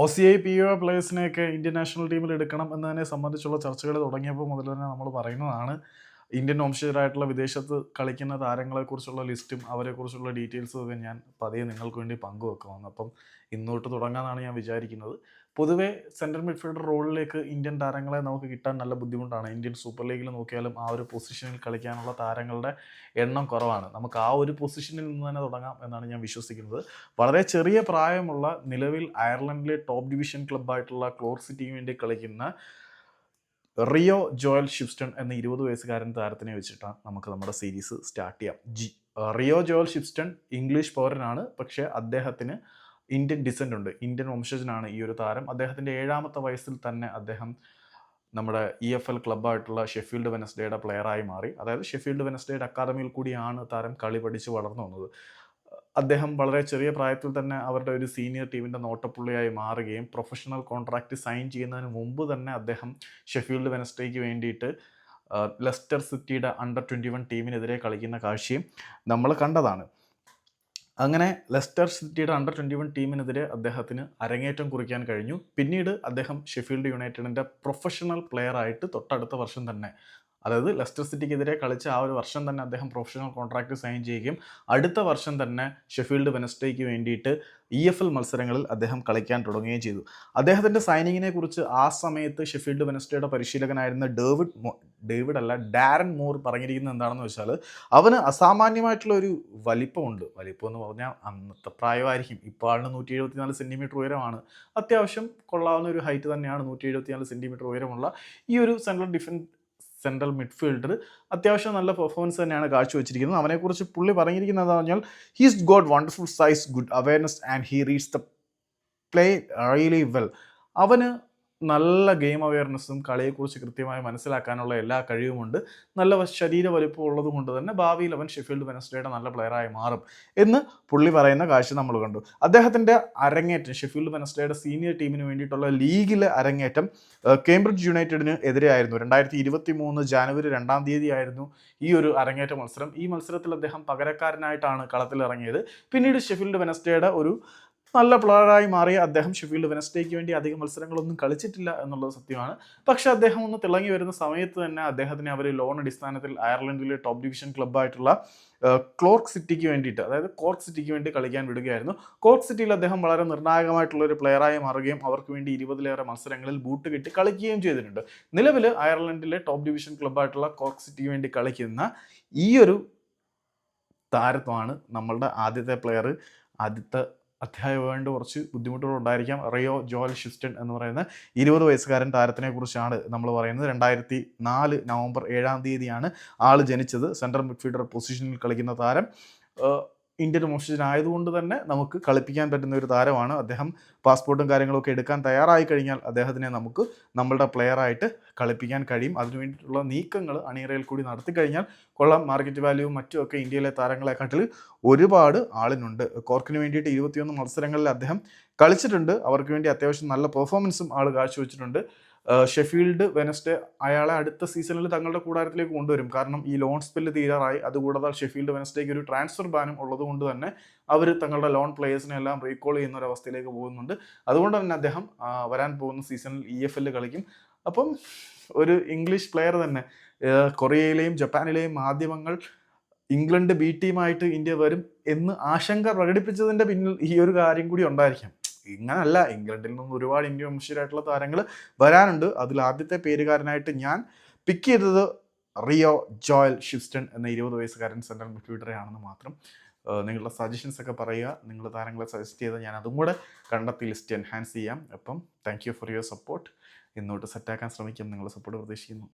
O C I P O പ്ലേയേഴ്സിനെയൊക്കെ Indian national ടീമിൽ എടുക്കണം എന്നതിനെ സംബന്ധിച്ചുള്ള ചർച്ചകൾ തുടങ്ങിയപ്പോൾ മുതൽ തന്നെ നമ്മൾ പറയുന്നതാണ്. ഇന്ത്യൻ വംശജരായിട്ടുള്ള വിദേശത്ത് കളിക്കുന്ന താരങ്ങളെക്കുറിച്ചുള്ള ലിസ്റ്റും അവരെക്കുറിച്ചുള്ള ഡീറ്റെയിൽസും ഒക്കെ ഞാൻ പതിയെ നിങ്ങൾക്ക് വേണ്ടി പങ്കുവെക്കുമെന്ന് അപ്പം ഇന്നോട്ട് തുടങ്ങാമെന്നാണ് ഞാൻ വിചാരിക്കുന്നത്. പൊതുവേ സെൻട്രൽ മിഡ്ഫീൽഡർ റോളിലേക്ക് ഇന്ത്യൻ താരങ്ങളെ നമുക്ക് കിട്ടാൻ നല്ല ബുദ്ധിമുട്ടാണ്. ഇന്ത്യൻ സൂപ്പർ ലീഗിൽ നോക്കിയാലും ആ ഒരു പൊസിഷനിൽ കളിക്കാനുള്ള താരങ്ങളുടെ എണ്ണം കുറവാണ്. നമുക്ക് ആ ഒരു പൊസിഷനിൽ നിന്ന് തന്നെ തുടങ്ങാം എന്നാണ് ഞാൻ വിശ്വസിക്കുന്നത്. വളരെ ചെറിയ പ്രായമുള്ള നിലവിൽ അയർലൻഡിലെ ടോപ്പ് ഡിവിഷൻ ക്ലബ്ബായിട്ടുള്ള ക്ലോർ സിറ്റിക്ക് വേണ്ടി കളിക്കുന്ന റിയോ ജോയൽ ഷിപ്സ്റ്റൺ എന്ന ഇരുപത് വയസ്സുകാരൻ താരത്തിനെ വെച്ചിട്ടാണ് നമുക്ക് നമ്മുടെ സീരീസ് സ്റ്റാർട്ട് ചെയ്യാം. G Rio Joel Shipston English പൗരനാണ്. പക്ഷേ അദ്ദേഹത്തിന് ഇന്ത്യൻ ഡിസെന്റ് ഉണ്ട്. ഇന്ത്യൻ വംശജനാണ് ഈ ഒരു താരം. അദ്ദേഹത്തിന്റെ ഏഴാമത്തെ വയസ്സിൽ തന്നെ അദ്ദേഹം നമ്മുടെ ഇ എഫ് എൽ ക്ലബ്ബായിട്ടുള്ള ഷെഫീൽഡ് വെനസ്ഡേയുടെ പ്ലെയറായി മാറി. അതായത് ഷെഫീൽഡ് വെനസ്ഡേയുടെ അക്കാദമിയിൽ കൂടിയാണ് താരം കളി പഠിച്ച് വളർന്നു വന്നത്. അദ്ദേഹം വളരെ ചെറിയ പ്രായത്തിൽ തന്നെ അവരുടെ ഒരു സീനിയർ ടീമിന്റെ നോട്ടപ്പുള്ളിയായി മാറുകയും പ്രൊഫഷണൽ കോൺട്രാക്റ്റ് സൈൻ ചെയ്യുന്നതിന് മുമ്പ് തന്നെ അദ്ദേഹം ഷെഫീൽഡ് വെനസ്ഡേക്ക് വേണ്ടിയിട്ട് ലെസ്റ്റർ സിറ്റിയുടെ അണ്ടർ ട്വന്റി വൺ ടീമിനെതിരെ കളിക്കുന്ന കാഴ്ചയും നമ്മൾ കണ്ടതാണ്. അങ്ങനെ ലെസ്റ്റർ സിറ്റിയുടെ അണ്ടർ ട്വന്റി വൺ ടീമിനെതിരെ അദ്ദേഹത്തിന് അരങ്ങേറ്റം കുറിക്കാൻ കഴിഞ്ഞു. പിന്നീട് അദ്ദേഹം ഷെഫീൽഡ് യുണൈറ്റഡിന്റെ പ്രൊഫഷണൽ പ്ലെയർ ആയിട്ട് തൊട്ടടുത്ത വർഷം തന്നെ അതായത് ലെസ്റ്റർ സിറ്റിക്കെതിരെ കളിച്ച ആ ഒരു വർഷം തന്നെ അദ്ദേഹം പ്രൊഫഷണൽ കോൺട്രാക്ട് സൈൻ ചെയ്യുകയും അടുത്ത വർഷം തന്നെ ഷെഫീൽഡ് വെനസ്ഡേക്ക് വേണ്ടിയിട്ട് ഇ എഫ് എൽ മത്സരങ്ങളിൽ അദ്ദേഹം കളിക്കാൻ തുടങ്ങുകയും ചെയ്തു. അദ്ദേഹത്തിന്റെ സൈനിങ്ങിനെ കുറിച്ച് ആ സമയത്ത് ഷെഫീൽഡ് വെനസ്ഡേയുടെ പരിശീലകനായിരുന്ന ഡേവിഡ് ഡേവിഡ് അല്ല ഡാരൻ മോർ പറഞ്ഞിരിക്കുന്നത് എന്താണെന്ന് വെച്ചാൽ അവന് അസാമാന്യമായിട്ടുള്ള ഒരു വലിപ്പമുണ്ട്. വലിപ്പം എന്ന് പറഞ്ഞാൽ അന്നത്തെ പ്രായമായിരിക്കും. ഇപ്പോൾ ആളിന് നൂറ്റി എഴുപത്തിനാല് സെന്റിമീറ്റർ ഉയരമാണ്. അത്യാവശ്യം കൊള്ളാവുന്ന ഒരു ഹൈറ്റ് തന്നെയാണ് നൂറ്റി എഴുപത്തിനാല് സെന്റിമീറ്റർ ഉയരമുള്ള ഈ ഒരു സെൻട്രൽ ഡിഫൻസ് സെൻട്രൽ മിഡ്ഫീൽഡർ അത്യാവശ്യം നല്ല പെർഫോമൻസ് തന്നെയാണ് കാഴ്ചവെച്ചിരിക്കുന്നത്. അവനെക്കുറിച്ച് പുള്ളി പറഞ്ഞിരിക്കുന്നത് പറഞ്ഞാൽ he's got wonderful size good awareness and he reads the play really well അവന് നല്ല ഗെയിം അവയർനെസ്സും കളിയെക്കുറിച്ച് കൃത്യമായി മനസ്സിലാക്കാനുള്ള എല്ലാ കഴിവുമുണ്ട്. നല്ല ശരീര വലിപ്പം ഉള്ളത് കൊണ്ട് തന്നെ ഭാവിയിൽ അവൻ ഷെഫീൽഡ് വെനസ്ഡേയുടെ നല്ല പ്ലെയറായി മാറും എന്ന് പുള്ളി പറയുന്ന കാഴ്ച നമ്മൾ കണ്ടു. അദ്ദേഹത്തിന്റെ അരങ്ങേറ്റം ഷെഫീൽഡ് വെനസ്ഡേയുടെ സീനിയർ ടീമിന് വേണ്ടിയിട്ടുള്ള ലീഗിലെ അരങ്ങേറ്റം കേംബ്രിഡ്ജ് യുണൈറ്റഡിന് എതിരെയായിരുന്നു. രണ്ടായിരത്തി ഇരുപത്തി മൂന്ന് ജാനുവരി രണ്ടാം തീയതി ആയിരുന്നു ഈ ഒരു അരങ്ങേറ്റ മത്സരം. ഈ മത്സരത്തിൽ അദ്ദേഹം പകരക്കാരനായിട്ടാണ് കളത്തിലിറങ്ങിയത്. പിന്നീട് ഷെഫീൽഡ് വെനസ്ഡേയുടെ ഒരു നല്ല പ്ലെയറായി മാറിയ അദ്ദേഹം ഷെഫീൽഡ് വെനസ്ഡേക്ക് വേണ്ടി അധികം മത്സരങ്ങളൊന്നും കളിച്ചിട്ടില്ല എന്നുള്ളത് സത്യമാണ്. പക്ഷെ അദ്ദേഹം ഒന്ന് തിളങ്ങി വരുന്ന സമയത്ത് തന്നെ അദ്ദേഹത്തിന് അവർ ലോൺ അടിസ്ഥാനത്തിൽ അയർലൻഡിലെ ടോപ്പ് ഡിവിഷൻ ക്ലബ്ബായിട്ടുള്ള ക്ലോർക്ക് സിറ്റിക്ക് വേണ്ടിയിട്ട് അതായത് കോർക്ക് സിറ്റിക്ക് വേണ്ടി കളിക്കാൻ വിടുകയായിരുന്നു. കോർക്ക് സിറ്റിയിൽ അദ്ദേഹം വളരെ നിർണായകമായിട്ടുള്ള ഒരു പ്ലെയറായി മാറുകയും അവർക്ക് വേണ്ടി ഇരുപതിലേറെ മത്സരങ്ങളിൽ ബൂട്ട് കിട്ടി കളിക്കുകയും ചെയ്തിട്ടുണ്ട്. നിലവിൽ അയർലൻഡിലെ ടോപ്പ് ഡിവിഷൻ ക്ലബ്ബായിട്ടുള്ള കോർക്ക് സിറ്റിക്ക് വേണ്ടി കളിക്കുന്ന ഈ ഒരു താരത്വമാണ് നമ്മളുടെ ആദ്യത്തെ പ്ലെയർ ആദ്യത്തെ അധ്യായം വേണ്ട കുറച്ച് ബുദ്ധിമുട്ടുകൾ ഉണ്ടായിരിക്കാം. റിയോ ജോൽ ഷിസ്റ്റൺ എന്ന് പറയുന്ന ഇരുപത് വയസ്സുകാരൻ താരത്തിനെ കുറിച്ചാണ് നമ്മൾ പറയുന്നത്. രണ്ടായിരത്തി നാല് നവംബർ ഏഴാം തീയതിയാണ് ആൾ ജനിച്ചത്. സെൻട്രൽ മിഡ്ഫീൽഡർ പൊസിഷനിൽ കളിക്കുന്ന താരം. ഇന്ത്യൻ വംശജനായതുകൊണ്ട് തന്നെ നമുക്ക് കളിപ്പിക്കാൻ പറ്റുന്ന ഒരു താരമാണ് അദ്ദേഹം. പാസ്പോർട്ടും കാര്യങ്ങളൊക്കെ എടുക്കാൻ തയ്യാറായി കഴിഞ്ഞാൽ അദ്ദേഹത്തിനെ നമുക്ക് നമ്മളുടെ പ്ലെയറായിട്ട് കളിപ്പിക്കാൻ കഴിയും. അതിനു വേണ്ടിയിട്ടുള്ള നീക്കങ്ങൾ അണിയറയിൽ കൂടി നടത്തി കഴിഞ്ഞാൽ കൊള്ളാം. മാർക്കറ്റ് വാല്യൂവും മറ്റുമൊക്കെ ഇന്ത്യയിലെ താരങ്ങളെക്കാട്ടിൽ ഒരുപാട് ആളിനുണ്ട്. കോർക്കിന് വേണ്ടിയിട്ട് ഇരുപത്തിയൊന്ന് മത്സരങ്ങളിൽ അദ്ദേഹം കളിച്ചിട്ടുണ്ട്. അവർക്ക് വേണ്ടി അത്യാവശ്യം നല്ല പെർഫോമൻസും ആൾ കാഴ്ചവെച്ചിട്ടുണ്ട്. ഷെഫീൽഡ് വെനസ്ഡേ അയാളെ അടുത്ത സീസണിൽ തങ്ങളുടെ കൂടാരത്തിലേക്ക് കൊണ്ടുവരും. കാരണം ഈ ലോൺ സ്പെല്ല് തീരാറായി. അതുകൂടാതെ ഷെഫീൽഡ് വെനസ്ഡേക്ക് ഒരു ട്രാൻസ്ഫർ ബാനും ഉള്ളതുകൊണ്ട് തന്നെ അവർ തങ്ങളുടെ ലോൺ പ്ലേയേഴ്സിനെ എല്ലാം റീകോൾ ചെയ്യുന്ന ഒരു അവസ്ഥയിലേക്ക് പോകുന്നുണ്ട്. അതുകൊണ്ട് തന്നെ അദ്ദേഹം വരാൻ പോകുന്ന സീസണിൽ ഇ എഫ് എല്ലിൽ കളിക്കും. അപ്പം ഒരു ഇംഗ്ലീഷ് പ്ലെയർ തന്നെ കൊറിയയിലെയും ജപ്പാനിലെയും മാധ്യമങ്ങൾ ഇംഗ്ലണ്ട് ബി ടീമായിട്ട് ഇന്ത്യ വരും എന്ന് ആശങ്ക പ്രകടിപ്പിച്ചതിന്റെ പിന്നിൽ ഈ ഒരു കാര്യം കൂടി ഉണ്ടായിരിക്കാം. ഇങ്ങനല്ല. ഇംഗ്ലണ്ടിൽ നിന്ന് ഒരുപാട് ഇന്ത്യൻ വംശീയരായിട്ടുള്ള താരങ്ങൾ വരാനുണ്ട്. അതിൽ ആദ്യത്തെ പേരുകാരനായിട്ട് ഞാൻ പിക്ക് ചെയ്തത് റിയോ ജോയൽ ഷിസ്റ്റൺ എന്ന ഇരുപത് വയസ്സുകാരൻ സെൻട്രൽ മിഡ്ഫീൽഡറെയാണെന്ന് മാത്രം. നിങ്ങളുടെ സജഷൻസ് ഒക്കെ പറയുക. നിങ്ങൾ താരങ്ങളെ സജസ്റ്റ് ചെയ്ത് ഞാൻ അതും കൂടെ കണ്ടെത്തി ലിസ്റ്റ് എൻഹാൻസ് ചെയ്യാം. അപ്പം thank you for your support ഇന്നോട്ട് സെറ്റാക്കാൻ ശ്രമിക്കും. നിങ്ങളുടെ സപ്പോർട്ട് പ്രതീക്ഷിക്കുന്നു.